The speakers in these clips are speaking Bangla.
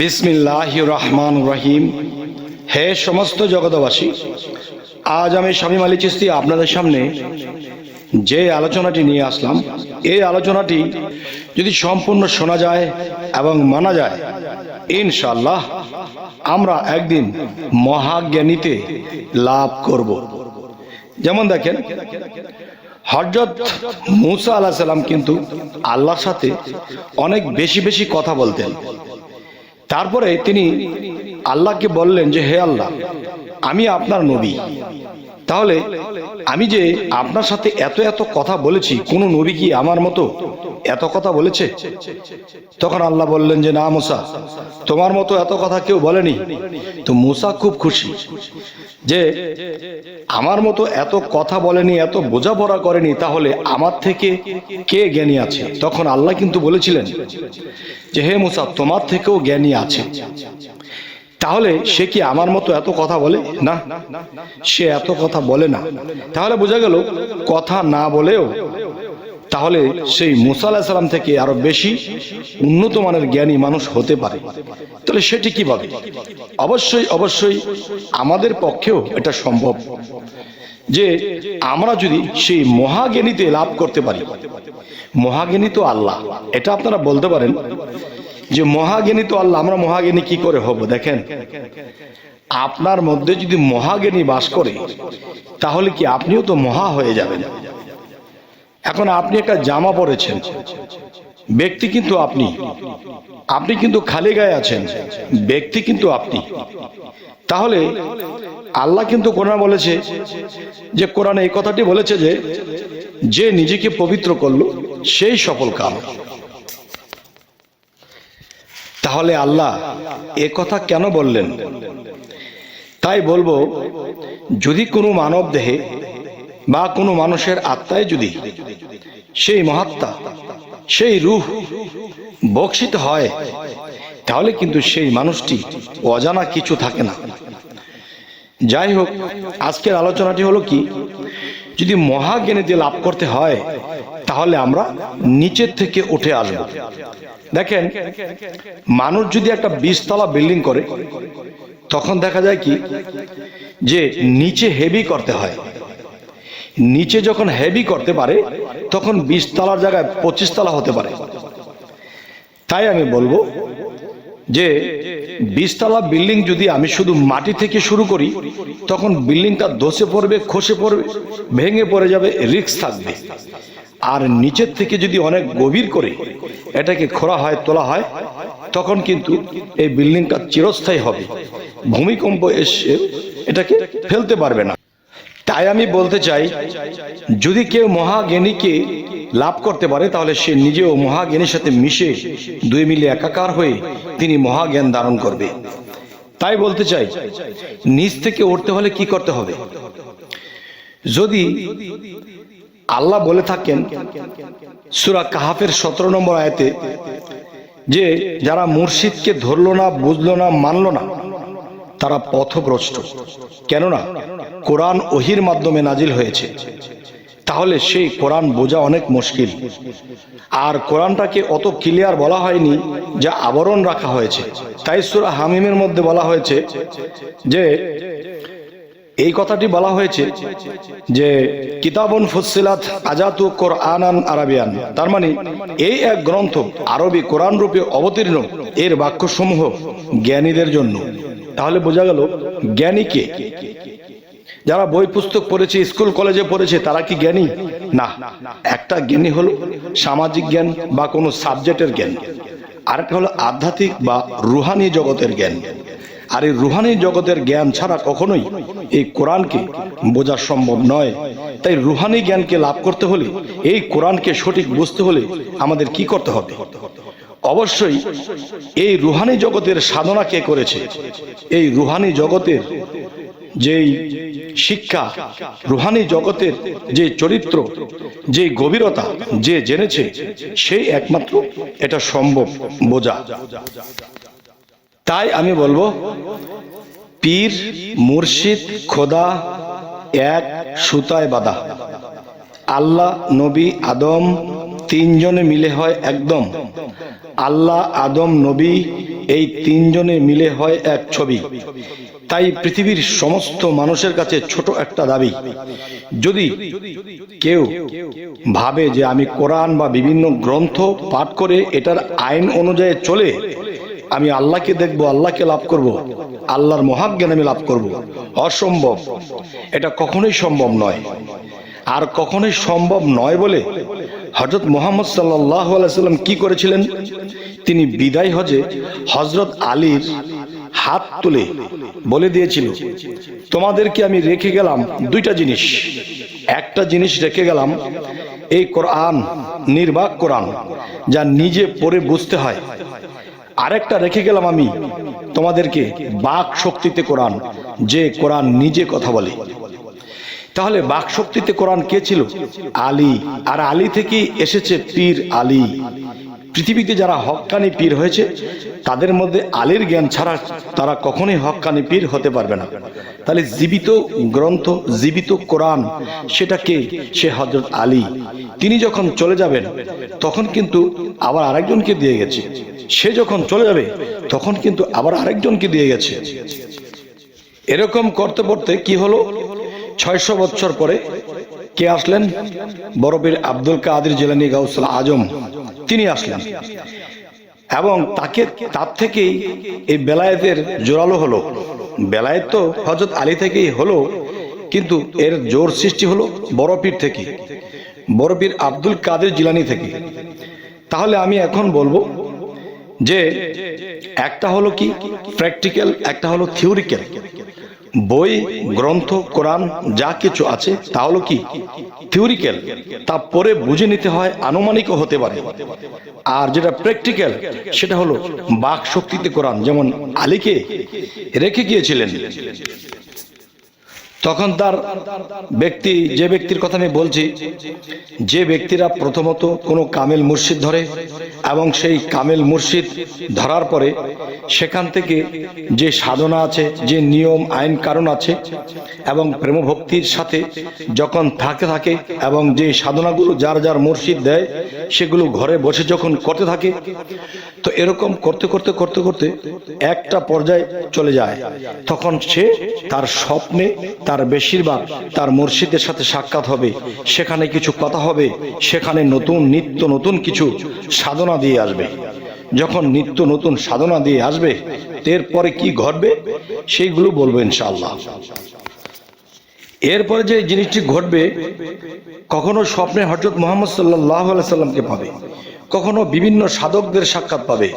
বিসমিল্লাহ রহমান রহিম। হে সমস্ত জগতবাসী আজ আমি স্বামী মালি চিস্তি আপনাদের সামনে যে আলোচনাটি নিয়ে আসলাম, এই আলোচনাটি যদি সম্পূর্ণ শোনা যায় এবং মানা যায় ইনশাল্লাহ আমরা একদিন মহাজ্ঞানীতে লাভ করব। যেমন দেখেন হজরত মুসা আলাহ সাল্লাম কিন্তু আল্লাহর সাথে অনেক বেশি বেশি কথা বলতেন। তারপরে তিনি আল্লাহকে বললেন যে হে আল্লাহ আমি আপনার নবী। তাহলে আমি যে আপনার সাথে এত এত কথা বলেছি, কোন নবী কি আমার মতো এত কথা বলেছে? তখন আল্লাহ বললেন যে, না মুসা, তোমার মতো এত কথা কেউ বলেনি। তো মুসা খুব খুশি যে, আমার মতো এত কথা বলেনি, এত বোঝাপড়া করেনি, তাহলে আমার থেকে কে জ্ঞানী আছে? তখন আল্লাহ কিন্তু বলেছিলেন যে, হে মুসা, তোমার থেকেও জ্ঞানী আছে। তাহলে সে কি আমার মতো এত কথা বলে? না, সে এত কথা বলে না। তাহলে বোঝা গেল, কথা না বলেও তাহলে সেই মুসা সাল্লাম থেকে আরও বেশি উন্নত মানের জ্ঞানী মানুষ হতে পারে। তাহলে সেটি কীভাবে? অবশ্যই অবশ্যই আমাদের পক্ষেও এটা সম্ভব যে আমরা যদি সেই মহাজ্ঞানীতে লাভ করতে পারি। মহাজ্ঞানী তো আল্লাহ, এটা আপনারা বলতে পারেন। যে মহাজ্ঞানী তো আল্লাহ, আমরা মহাজ্ঞানী কি করে হব? দেখেন, আপনার মধ্যে যদি মহাজ্ঞানী বাস করে, তাহলে কি আপনিও তো মহা হয়ে যাবেন? এখন আপনি একটা জামা পরেছেন, ব্যক্তি কিন্তু আপনি আপনি কিন্তু খালি গায়ে আছেন, ব্যক্তি কিন্তু আপনি। তাহলে আল্লাহ কিন্তু কোরআন বলেছে যে, কোরআনে এই কথাটি বলেছে যে যে নিজেকে পবিত্র করল, সেই সফল কাম। তাহলে আল্লাহ এ কথা কেন বললেন? তাই বলব, যদি কোনো মানব দেহে বা কোনো মানুষের আত্মায় যদি সেই মহাত্মা, সেই রূহ বক্ষিত হয়, তাহলে কিন্তু সেই মানুষটি অজানা কিছু থাকে না। যাই হোক, আজকের আলোচনাটি হলো কি, যদি মহাজ্ঞানীতে লাভ করতে হয়, তাহলে আমরা নিচের থেকে উঠে আসব। দেখেন, মানুষ যদি একটা বিশতলা বিল্ডিং করে, তখন দেখা যায় কি, যে নিচে হেভি করতে হয়। নিচে যখন হেভি করতে পারে, তখন বিশ তলার জায়গায় পঁচিশ তলা হতে পারে। তাই আমি বলব যে, বিশতলা বিল্ডিং যদি আমি শুধু মাটি থেকে শুরু করি, তখন বিল্ডিংটা ধসে পড়বে, খসে পড়বে, ভেঙে পড়ে যাবে রিক্স থাকবে। আর নিচের থেকে যদি অনেক গভীর করে এটাকে খোঁড়া হয়, তোলা হয়, তখন কিন্তু এই বিল্ডিংটা চিরস্থায়ী হবে। ভূমিকম্প এসে এটাকে ফেলতে পারবে না। তাই আমি বলতে চাই, যদি কেউ মহাজ্ঞানীকে লাভ করতে পারে, তাহলে সে নিজেও মহাজ্ঞানীর সাথে মিশে দুই মিলে একাকার হয়ে তিনি মহাজ্ঞান ধারণ করবে। তাই বলতে চাই, নিচ থেকে উঠতে হলে কি করতে হবে? যদি আল্লাহ বলে থাকেন সুরা কাহাফের সতেরো নম্বর আয়তে যে যারা মুর্শিদকে ধরলো না, বুঝলো না, মানল না, তারা পথভ্রষ্ট। কেননা কোরআন ওহির মাধ্যমে নাজিল হয়েছে। তাহলে সেই কোরআন বোঝা অনেক মুশকিল। আর কোরআনটাকে অত ক্লিয়ার বলা হয়নি যা আবরণ রাখা হয়েছে। তাই সুরা হামিমের মধ্যে বলা হয়েছে যে এই কথাটি বলা হয়েছে যে, কিতাবন ফুসিলাত আজাতু কোরআনান আরাবিয়ান। তার মানে এই এক গ্রন্থ আরবি কোরআন রূপে অবতীর্ণ এর বাক্যসমূহ জ্ঞানীদের জন্য। তাহলে বোঝা গেল জ্ঞানীকে যারা বই পুস্তক পড়েছে, স্কুল কলেজে পড়েছে, তারা কি জ্ঞানী? না। একটা জ্ঞানী হলো সামাজিক জ্ঞান বা কোনো সাবজেক্টের জ্ঞান। আরেকটা হলো আধ্যাত্মিক বা রুহানি জগতের জ্ঞান। আর এই রুহানি জগতের জ্ঞান ছাড়া কখনোই এই কোরআনকে বোঝা সম্ভব নয়। তাই রুহানি জ্ঞানকে লাভ করতে হলে, এই কোরআনকে সঠিক বুঝতে হলে আমাদের কি করতে হবে? অবশ্যই এই রুহানি জগতের সাধনা কে করেছে? এই রুহানি জগতের যেই শিক্ষা, রুহানি জগতের যে চরিত্র, যে গভীরতা যে জেনেছে, সেই একমাত্র এটা সম্ভব বোঝা। তাই আমি বলব, পীর, মুর্শিদ, খোদা, এক, সুতায় বাঁধা। আল্লাহ, নবী, আদম, তিনজনে মিলে হয় একদম। আল্লাহ, আদম, নবী, এই তিনজনে মিলে হয় এক ছবি। তাই পৃথিবীর সমস্ত মানুষের কাছে ছোট একটা দাবি। যদি কেউ ভাবে যে আমি কোরআন বা বিভিন্ন গ্রন্থ পাঠ করে এটার আইন অনুযায়ী চলে আমি আল্লাহকে দেখব, আল্লাহকে লাভ করব, আল্লাহর মহাজ্ঞান আমি লাভ করব। অসম্ভব। এটা কখনোই সম্ভব নয়। আর কখনোই সম্ভব নয় বলে হজরত মোহাম্মদ আলাইসাল্লাম কি করেছিলেন? তিনি বিদায় হজে হজরত আলীর হাত তুলে বলে দিয়েছিল, তোমাদেরকে আমি রেখে গেলাম দুইটা জিনিস। একটা জিনিস রেখে গেলাম, এই কোরআন, নির্বাক কোরআন, যা নিজে পড়ে বুঝতে হয়। আরেকটা রেখে গেলাম আমি তোমাদেরকে বাক শক্তিতে কোরআন, যে কোরআন নিজে কথা বলে। তাহলে বাক শক্তিতে কোরআন কে ছিল? আলী। আর আলী থেকে এসেছে পীর আলী। পৃথিবীতে যারা হক্কানি পীর হয়েছে, তাদের মধ্যে আলীর জ্ঞান ছাড়া তারা কখনোই হক্কানি পীর হতে পারবে না। তাহলে জীবিত গ্রন্থ, জীবিত কোরআন, সেটাকে সে হজরত আলী, তিনি যখন চলে যাবেন, তখন কিন্তু আবার আরেকজনকে দিয়ে গেছে। সে যখন চলে যাবে, তখন কিন্তু আবার আরেকজনকে দিয়ে গেছে। এরকম করতে করতে কি হলো? ছয়শো বছর পরে কে আসলেন? বরফের আব্দুল কাদের জেলানি গাউসুল আজম। তিনি আসলেন। এবং তাকে তার থেকেই এই বেলায়েতের জোরালো হলো। বেলায়েত তো হজরত আলী থেকেই হলো, কিন্তু এর জোর সৃষ্টি হলো বরফির থেকে বরফির আব্দুল কাদের জিলানি থেকে। তাহলে আমি এখন বলব যে, একটা হলো কি প্র্যাকটিক্যাল একটা হলো থিওরিক্যাল বই, গ্রন্থ, কোরআন, যা কিছু আছে, তা হলো কি? থিওরিক্যাল তা পরে বুঝে নিতে হয়, আনুমানিকও হতে পারে। আর যেটা প্র্যাকটিক্যাল সেটা হলো বাক শক্তিতে কোরআন। যেমন আলীকে রেখে গিয়েছিলেন। তখন তার ব্যক্তি, যে ব্যক্তির কথা আমি বলছি, যে ব্যক্তিরা প্রথমত কোনো কামেল মুর্শিদ ধরে এবং সেই কামেল মুর্শিদ ধরার পরে সেখান থেকে যে সাধনা আছে, যে নিয়ম, আইন, কারণ আছে এবং প্রেমভক্তির সাথে যখন থাকে থাকে এবং যে সাধনাগুলো যার যার মুর্শিদ দেয়, সেগুলো ঘরে বসে যখন করতে থাকে, তো এরকম করতে করতে করতে করতে একটা পর্যায়ে চলে যায়। তখন সে তার স্বপ্নে তার বেশিরভাগ তার মুর্শিদের সাথে সাক্ষাৎ হবে। সেখানে কিছু কথা হবে, সেখানে নতুন নিত্য নতুন কিছু সাধনা দিয়ে আসবে। যখন নিত্য নতুন সাধনা দিয়ে আসবে, এরপরে কি ঘটবে? সেইগুলো বলব ইনশাআল্লাহ। এরপরে যে জিনিসটি ঘটবে, কখনো স্বপ্নে হজরত মোহাম্মদ সাল্লাহ সাল্লামকে পাবে, কখনো বিভিন্ন সাধকদের সাক্ষাৎ পাবে।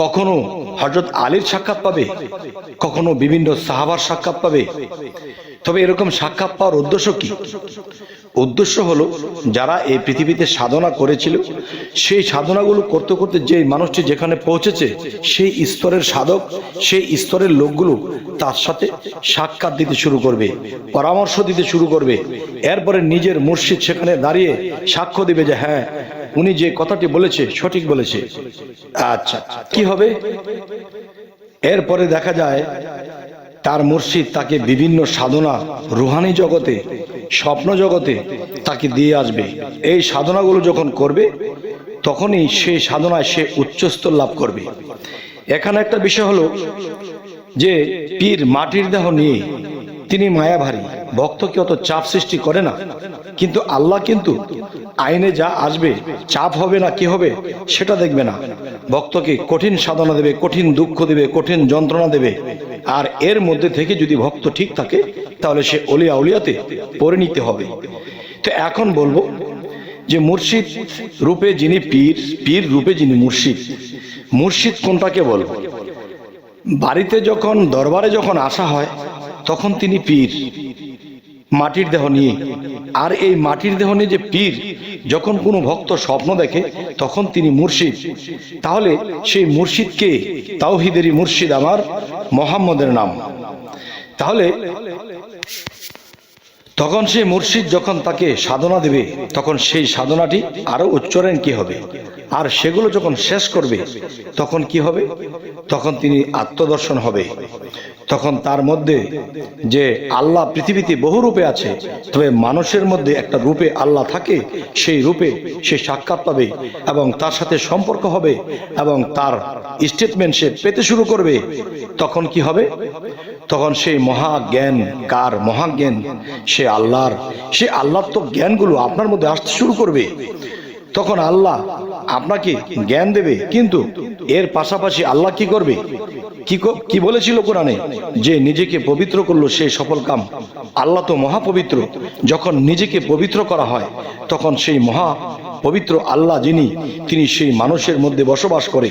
কখনো হজরত আলীর সাক্ষাৎ পাবে? কখনো বিভিন্ন সাহাবার সাক্ষাৎ পাবে? তবে এরকম সাক্ষাৎ পাওয়ার উদ্দেশ্য কি? উদ্দেশ্য হলো, যারা এই পৃথিবীতে সাধনা করেছিল, সেই সাধনাগুলো করতে করতে যে মানুষটি যেখানে পৌঁছেছে, সেই স্তরের সাধক, সেই স্তরের লোকগুলো তার সাথে সাক্ষাৎ দিতে শুরু করবে, পরামর্শ দিতে শুরু করবে। এরপরে নিজের মুর্শিদ সেখানে দাঁড়িয়ে সাক্ষ্য দিবে যে হ্যাঁ উনি যে কথাটি বলেছে, সঠিক বলেছে। আচ্ছা কি হবে? এরপরে দেখা যায়, তার মুর্শিদ তাকে বিভিন্ন সাধনা, রুহানি জগতে, স্বপ্ন জগতে তাকে দিয়ে আসবে। এই সাধনাগুলো যখন করবে, তখনই সেই সাধনায় সে উচ্চস্তর লাভ করবে। এখানে একটা বিষয় হলো যে, পীর মাটির দেহ নিয়ে তিনি মায়াভারী। ভক্তকে অত চাপ সৃষ্টি করে না? কিন্তু আল্লাহ কিন্তু আইনে যা আসবে, চাপ হবে না, কি হবে, সেটা দেখবে না। ভক্তকে কঠিন সাধনা দেবে, কঠিন দুঃখ দেবে, কঠিন যন্ত্রণা দেবে। আর এর মধ্যে থেকে যদি ভক্ত ঠিক থাকে, তাহলে সে অলিয়া উলিয়াতে পরিণীতে হবে। তো এখন বলব যে মুর্শিদ রূপে যিনি পীর পীর রূপে যিনি মুর্শিদ মুর্শিদ কোনটাকে বলব? বাড়িতে যখন, দরবারে যখন আসা হয় তখন তিনি পীর। মাটির দেহ নিয়ে। আর এই মাটির দেহ নিয়ে যে পীর, যখন কোনো ভক্ত স্বপ্ন দেখে, তখন তিনি মুর্শিদ। তাহলে সেই মুর্শিদকে তাওহিদেরই মুর্শিদ আমার মোহাম্মদের নাম। তাহলে তখন সেই মুর্শিদ যখন তাকে সাধনা দেবে, তখন সেই সাধনাটি আরও উচ্চারণ কি হবে? আর সেগুলো যখন শেষ করবে, তখন কি হবে? তখন তিনি আত্মদর্শন হবে। তখন তার মধ্যে যে আল্লাহ পৃথিবীতে বহু রূপে আছে, তবে মানুষের মধ্যে একটা রূপে আল্লাহ থাকে, সেই রূপে সে সাক্ষাৎ পাবে এবং তার সাথে সম্পর্ক হবে এবং তার স্টেটমেন্ট সে পেতে শুরু করবে। তখন কি হবে? তখন সেই মহাজ্ঞান কার? মহাজ্ঞান সে আল্লাহর। সে আল্লাহর তো জ্ঞানগুলো আপনার মধ্যে আসতে শুরু করবে। তখন আল্লাহ আপনাকে জ্ঞান দেবে, কিন্তু এর পাশাপাশি আল্লাহ কি করবে? কি বলেছিল কোরআনে? যে নিজেকে পবিত্র করল সেই সফল কাম। আল্লাহ তো মহাপবিত্র। যখন নিজেকে পবিত্র করা হয়, তখন সেই মহা পবিত্র আল্লাহ যিনি, তিনি সেই মানুষের মধ্যে বসবাস করে।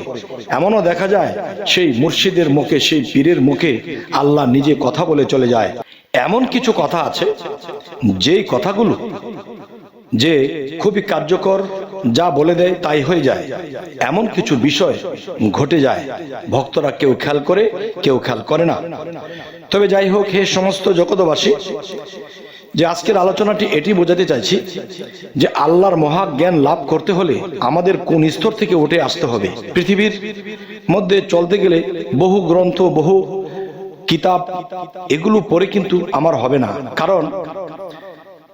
এমনও দেখা যায়, সেই মুর্শিদের মুখে, সেই পীরের মুখে আল্লাহ নিজে কথা বলে চলে যায়। এমন কিছু কথা আছে, যেই কথাগুলো যে খুবই কার্যকর যা বলে দেয় তাই হয়ে যায়। এমন কিছু বিষয় ঘটে যায়। ভক্তরা কেউ খেয়াল করে, কেউ খেয়াল করে না। তবে যাই হোক, হে সমস্ত জগতবাসী যে আজকের আলোচনাটি এটি বোঝাতে চাইছি যে আল্লাহর মহাজ্ঞান লাভ করতে হলে আমাদের কোন স্তর থেকে উঠে আসতে হবে? পৃথিবীর মধ্যে চলতে গেলে বহু গ্রন্থ, বহু কিতাব, এগুলো পড়ে কিন্তু আমার হবে না। কারণ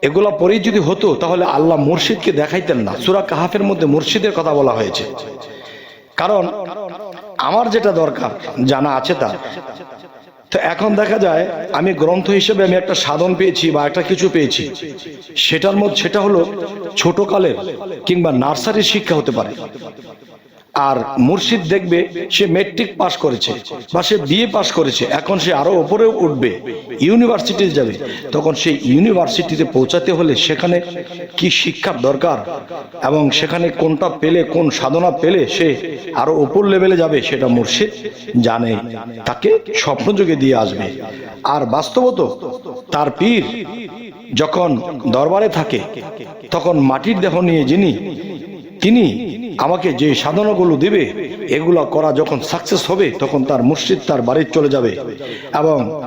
এগুলা পরেই যদি হতো, তাহলে আল্লাহ মুর্শিদকে দেখাইতেন না। সুরা কাহাফের মধ্যে মুর্শিদের কথা বলা হয়েছে। কারণ, আমার যেটা দরকার, জানা আছে তা। তো এখন দেখা যায়, আমি গ্রন্থ হিসেবে আমি একটা সাধন পেয়েছি বা একটা কিছু পেয়েছি। সেটার মধ্যে সেটা হলো ছোটকালের কিংবা নার্সারির শিক্ষা হতে পারে। আর মুর্শিদ দেখবে সে মেট্রিক পাশ করেছে বা সে বিএ পাশ করেছে, এখন সে আরও উপরে উঠবে ইউনিভার্সিটি যাবে। তখন সেই ইউনিভার্সিটিতে পৌঁছাতে হলে সেখানে কি শিক্ষার দরকার এবং সেখানে কোনটা পেলে, কোন সাধনা পেলে সে আরও উপর লেভেলে যাবে, সেটা মুর্শিদ জানে, তাকে স্বপ্নযোগে দিয়ে আসবে। আর বাস্তবত তার পীর যখন দরবারে থাকে, তখন মাটির দেহ নিয়ে যিনি, তিনি আমাকে যে সাধনাগুলো দিবে, এগুলো করা যখন সাকসেস হবে, তখন তার মুর্শিদ তার বাড়ির চলে যাবে। এবং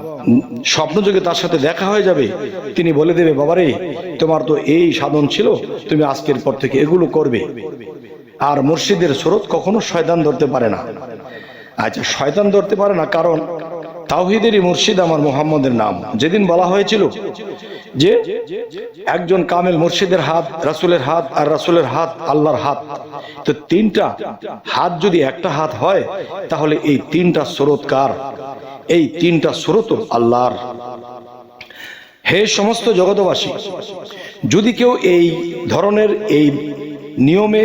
স্বপ্নযোগে তার সাথে দেখা হয়ে যাবে। তিনি বলে দেবে, বাবারে, তোমার তো এই সাধন ছিল, তুমি আজকের পর থেকে এগুলো করবে। আর মুর্শিদের স্রোত কখনো শয়তান ধরতে পারে না। আচ্ছা শয়তান ধরতে পারে না, কারণ তাওহিদেরই মুর্শিদ আমার মোহাম্মদের নাম। যেদিন বলা হয়েছিল যে একজন কামেল মুর্শিদের হাত, রাসুলের হাত আর রাসুলের হাত আল্লাহর হাত, তো তিনটা হাত যদি একটা হাত হয়, তাহলে এই তিনটা স্রোত কার? এই তিনটা স্রোত আল্লাহর। হে সমস্ত জগতবাসী যদি কেউ এই ধরনের এই নিয়মে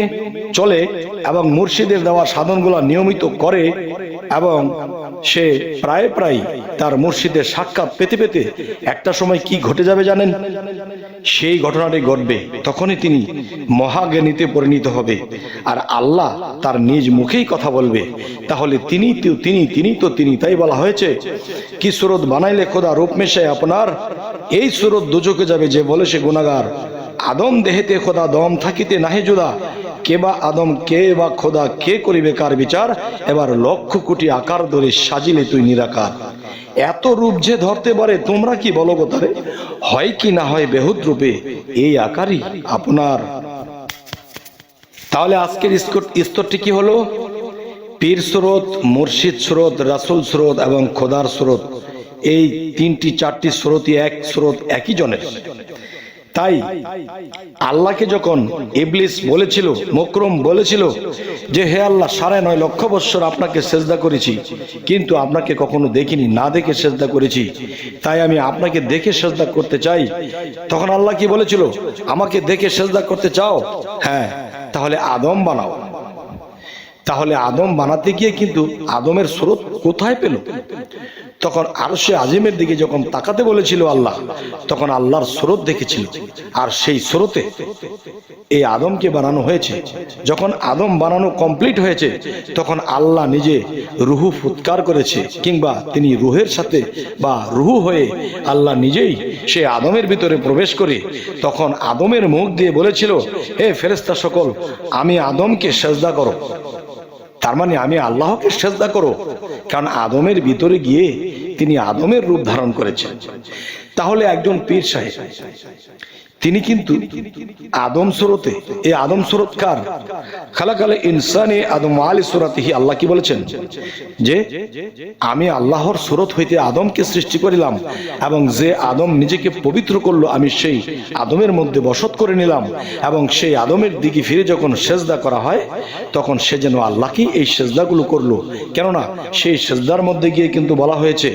চলে এবং মুর্শিদের দেওয়া সাধনগুলা নিয়মিত করে এবং সে প্রায় প্রায় তার মুর্শিদের সাক্ষাৎ পেতে পেতে একটা সময় কি ঘটে যাবে জানেন? সেই ঘটনাটি ঘটবে। তখনই তিনি মহাজ্ঞানীতে পরিণত হবে। আর আল্লাহ তার নিজ মুখেই কথা বলবে। তাহলে তিনি তো, তিনি তিনি তো, তিনি তাই বলা হয়েছে, কি সুরত বানাইলে খোদা রূপ মেশায় আপনার? এই সুরত দুচোকে যাবে যে বলে সে গুণাগার। আদম দেহেতে খোদা দম থাকিতে নাহে জুদা। কে বা আদম কে বা খোদা কে করিবে কার বিচার? এবার লক্ষ কোটি আকার ধরে সাজিলে তুই নিরাকার। এত রূপ যে ধরতে পারে, তোমরা কি বলো তারে? হয় কি না হয় বেহুদ রূপে এই আকারই আপনার। তাহলে আজকের স্তরটি কি হলো? পীর স্রোত, মুর্শিদ স্রোত, রাসুল স্রোত এবং খোদার স্রোত। এই তিনটি, চারটি স্রোতই এক স্রোত, একই জনের। তাই আল্লাহকে যখন ইবলিস বলেছিল, মকরম বলেছিল যে, হে আল্লাহ, সাড়ে নয় লক্ষ বৎসর আপনাকে সেজদা করেছি, কিন্তু আপনাকে কখনো দেখিনি, না দেখে সেজদা করেছি। তাই আমি আপনাকে দেখে সেজদা করতে চাই। তখন আল্লাহ কি বলেছিল? আমাকে দেখে সেজদা করতে চাও? হ্যাঁ তাহলে আদম বানাও। তাহলে আদম বানাতে গিয়ে কিন্তু আদমের স্রোত কোথায় পেল? তখন আর সে আজিমের দিকে যখন তাকাতে বলেছিল আল্লাহ, তখন আল্লাহর স্রোত দেখেছিল। আর সেই স্রোতে এই আদমকে বানানো হয়েছে। যখন আদম বানানো কমপ্লিট হয়েছে, তখন আল্লাহ নিজে রুহু ফুৎকার করেছে, কিংবা তিনি রুহের সাথে বা রুহু হয়ে আল্লাহ নিজেই সে আদমের ভিতরে প্রবেশ করে, তখন আদমের মুখ দিয়ে বলেছিল, হে ফেরেস্তা সকল, আমি আদমকে সেজদা করো। তার মানে আমি আল্লাহকে সেজদা করো, কারণ আদমের ভিতরে গিয়ে তিনি আদমের রূপ ধারণ করেছেন। তাহলে একজন পীর সাহেব তিনি কিন্তু আদম সুরতে, এই আদম সুরত কার? খালাকালে ইনসানে আদম আলী সুরাতিহি, আল্লাহ কি বলেছেন? যে আমি আল্লাহর সুরত হইতে আদমকে সৃষ্টি করিলাম এবং যে আদম নিজেকে পবিত্র করল, আমি সেই আদমের মধ্যে বসত করে নিলাম এবং সেই আদমের দিকে ফিরে যখন সেজদা করা হয়, তখন সে যেন আল্লাহকে এই সেজদাগুলো করল। কেননা সেই সেজদার মধ্যে গিয়ে কিন্তু বলা হয়েছে,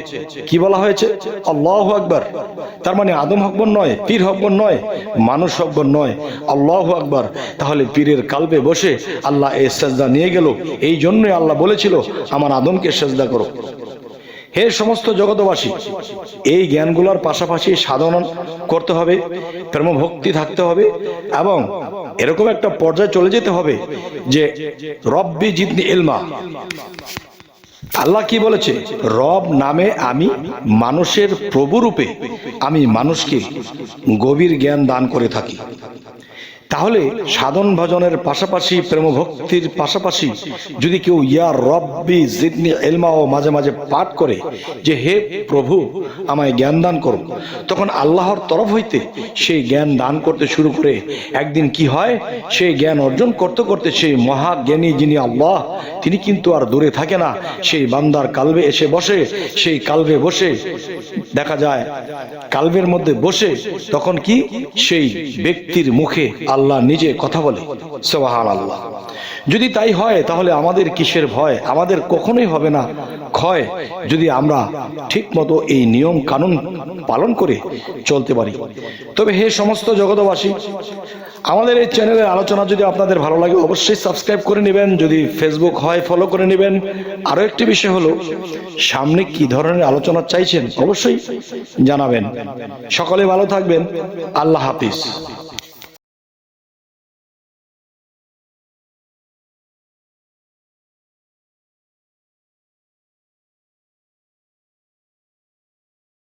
কি বলা হয়েছে? আল্লাহ আকবার। তার মানে আদম হকবর নয়, পীর হকবর নয় মানুষ হকবর নয়। আল্লাহ আকবার। তাহলে পীরের কালবে বসে আল্লাহ এই সেজদা নিয়ে গেল। এই জন্যই আল্লাহ বলেছিল, আমার আদমকে সেজদা করো। হে সমস্ত জগতবাসী এই জ্ঞানগুলোর পাশাপাশি সাধনা করতে হবে প্রেমভক্তি থাকতে হবে এবং এরকম একটা পর্যায়ে চলে যেতে হবে যে রব্বি জিতনি এলমা আল্লাহ কি বলেছে? রব নামে আমি মানুষের প্রভুরূপে আমি মানুষকে গভীর জ্ঞান দান করে থাকি। তাহলে সাধন ভজনের পাশাপাশি প্রেম ভক্তির পাশাপাশি যদি কেউ ইয়া রব্বি জিদনি ও মাঝে মাঝে পাঠ করে যে হে প্রভু, আমায় জ্ঞান দান করো। তখন আল্লাহর তরফ হইতে সেই জ্ঞান দান করতে শুরু করে। একদিন কি হয়? সেই জ্ঞান অর্জন করতে করতে সেই মহাজ্ঞানী যিনি আল্লাহ, তিনি কিন্তু আর দূরে থাকে না। সেই বান্দার কালবে এসে বসে, সেই কালবে বসে, দেখা যায় কালবের মধ্যে বসে, তখন কি? সেই ব্যক্তির মুখে আল্লাহ নিজে কথা বলে। সোহান আল্লাহ যদি তাই হয়, তাহলে আমাদের কিসের ভয়? আমাদের কখনোই হবে না। ক্ষয় যদি আমরা ঠিক মতো এই নিয়ম কানুন পালন করে চলতে পারি। তবে হে সমস্ত জগতবাসী আমাদের এই চ্যানেলের আলোচনা যদি আপনাদের ভালো লাগে, অবশ্যই সাবস্ক্রাইব করে নেবেন। যদি ফেসবুক হয় ফলো করে নেবেন। আরও একটি বিষয় হলো, সামনে কি ধরনের আলোচনা চাইছেন, অবশ্যই জানাবেন। সকলে ভালো থাকবেন। আল্লাহ হাফিজ।